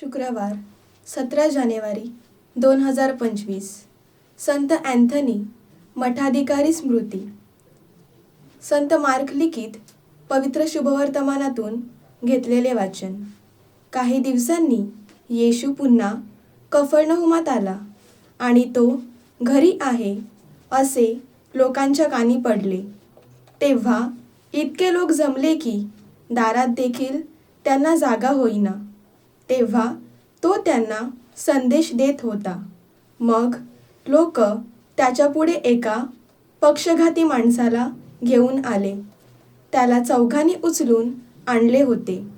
शुक्रवार सतरा जानेवारी दोन हजार पंचवीस. संत अँथनी मठाधिकारी स्मृती. संत मार्क लिखित पवित्र शुभवर्तमानातून घेतलेले वाचन. काही दिवसांनी येशू पुन्हा कफळनहुमात आला आणि तो घरी आहे असे लोकांच्या कानी पडले. तेव्हा इतके लोक जमले की दारात देखील त्यांना जागा होईना. तेव्हा तो त्यांना संदेश देत होता. मग लोक त्याच्यापुढे एका पक्षघाती माणसाला घेऊन आले. त्याला चौघांनी उचलून आणले होते.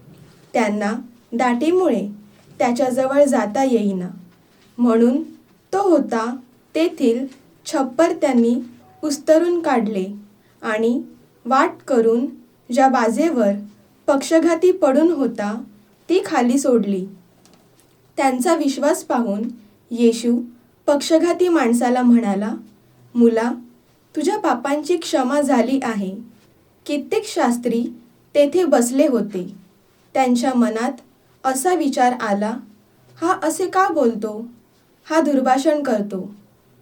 त्यांना दाटीमुळे त्याच्याजवळ जाता येईना. म्हणून तो होता तेथील छप्पर त्यांनी उस्तरून काढले आणि वाट करून ज्या बाजेवर पक्षघाती पडून होता ती खाली सोडली. त्यांचा विश्वास पाहून येशू पक्षघाती माणसाला म्हणाला मुला तुझ्या पापांची क्षमा झाली आहे. कित्येक शास्त्री तेथे बसले होते. त्यांच्या मनात असा विचार आला हा असे का बोलतो? हा दुर्भाषण करतो.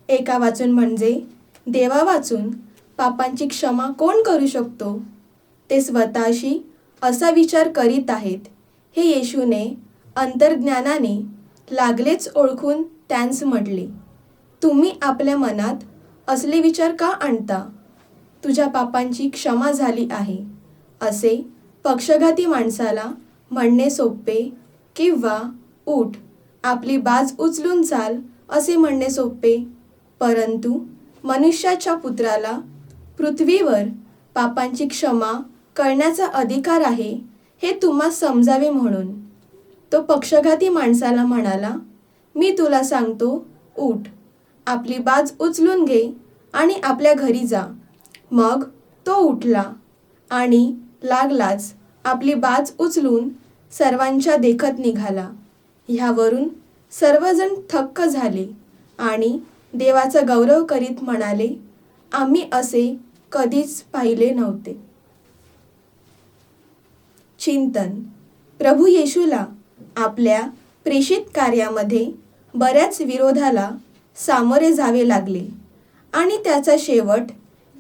एका वाचून म्हणजे देवा वाचून पापांची क्षमा कोण करू शकतो? ते स्वतःशी असा विचार करीत आहेत हे येशूने अंतर्ज्ञानाने लागलेच ओळखून त्यांस म्हटले तुम्ही आपल्या मनात असले विचार का आणता? तुझ्या पापांची क्षमा झाली आहे. असे पक्षघाती माणसाला म्हणणे सोपे किंवा उठ आपली बाज उचलून चाल असे म्हणणे सोपे. परंतु मनुष्याच्या पुत्राला पृथ्वीवर पापांची क्षमा करण्याचा अधिकार आहे हे तुम्हा समजावे म्हणून. तो पक्षघाती माणसाला म्हणाला मी तुला सांगतो उठ. आपली बाज उचलून घे आणि आपल्या घरी जा. मग तो उठला आणि लागलाच आपली बाज उचलून सर्वांच्या देखत निघाला. ह्यावरून सर्वजण थक्क झाले आणि देवाचा गौरव करीत म्हणाले आम्ही असे कधीच पाहिले नव्हते. चिंतन. प्रभू येशूला आपल्या प्रेषित कार्यामध्ये बऱ्याच विरोधाला सामोरे जावे लागले आणि त्याचा शेवट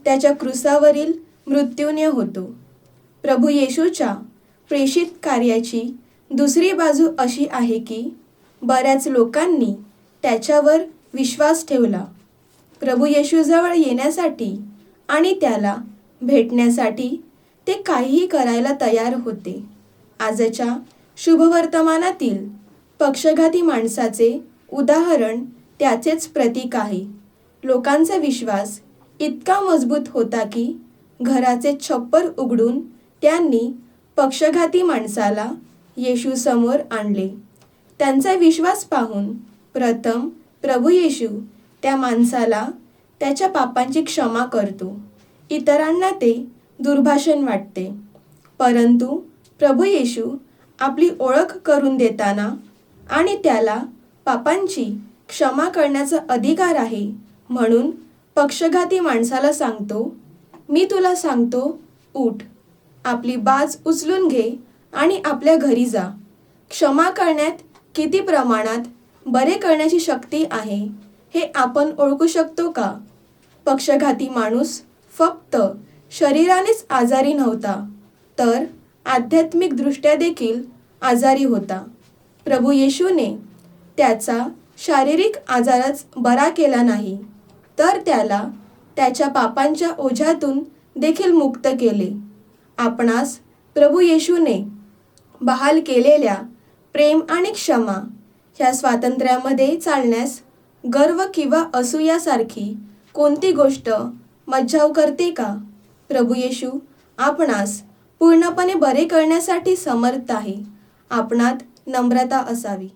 त्याच्या क्रुसावरील मृत्यूने होतो. प्रभू येशूच्या प्रेषित कार्याची दुसरी बाजू अशी आहे की बऱ्याच लोकांनी त्याच्यावर विश्वास ठेवला. प्रभू येशूजवळ येण्यासाठी आणि त्याला भेटण्यासाठी ते काहीही करायला तयार होते. आजच्या शुभवर्तमानातील पक्षघाती माणसाचे उदाहरण त्याचेच प्रतीक आहे. लोकांचा विश्वास इतका मजबूत होता की घराचे छप्पर उघडून त्यांनी पक्षघाती माणसाला येशूसमोर आणले. त्यांचा विश्वास पाहून प्रथम प्रभू येशू त्या माणसाला त्याच्या पापांची क्षमा करतो. इतरांना ते दुर्भाषण वाटते. परंतु प्रभू येशू आपली ओळख करून देताना आणि त्याला पापांची क्षमा करण्याचा अधिकार आहे म्हणून पक्षघाती माणसाला सांगतो मी तुला सांगतो उठ. आपली बाज उचलून घे आणि आपल्या घरी जा. क्षमा करण्यात किती प्रमाणात बरे करण्याची शक्ती आहे हे आपण ओळखू शकतो का? पक्षघाती माणूस फक्त शरीरानेच आजारी नव्हता तर आध्यात्मिकदृष्ट्या देखील आजारी होता. प्रभू येशूने त्याचा शारीरिक आजारच बरा केला नाही तर त्याला त्याच्या पापांच्या ओझ्यातून देखील मुक्त केले. आपणास प्रभू येशूने बहाल केलेल्या प्रेम आणि क्षमा ह्या स्वातंत्र्यामध्ये चालण्यास गर्व किंवा असूयासारखी कोणती गोष्ट मज्जाव करते का? प्रभू येशू आपणास पूर्णपणे बरे करण्यासाठी समर्थ आहे. आपणात नम्रता असावी.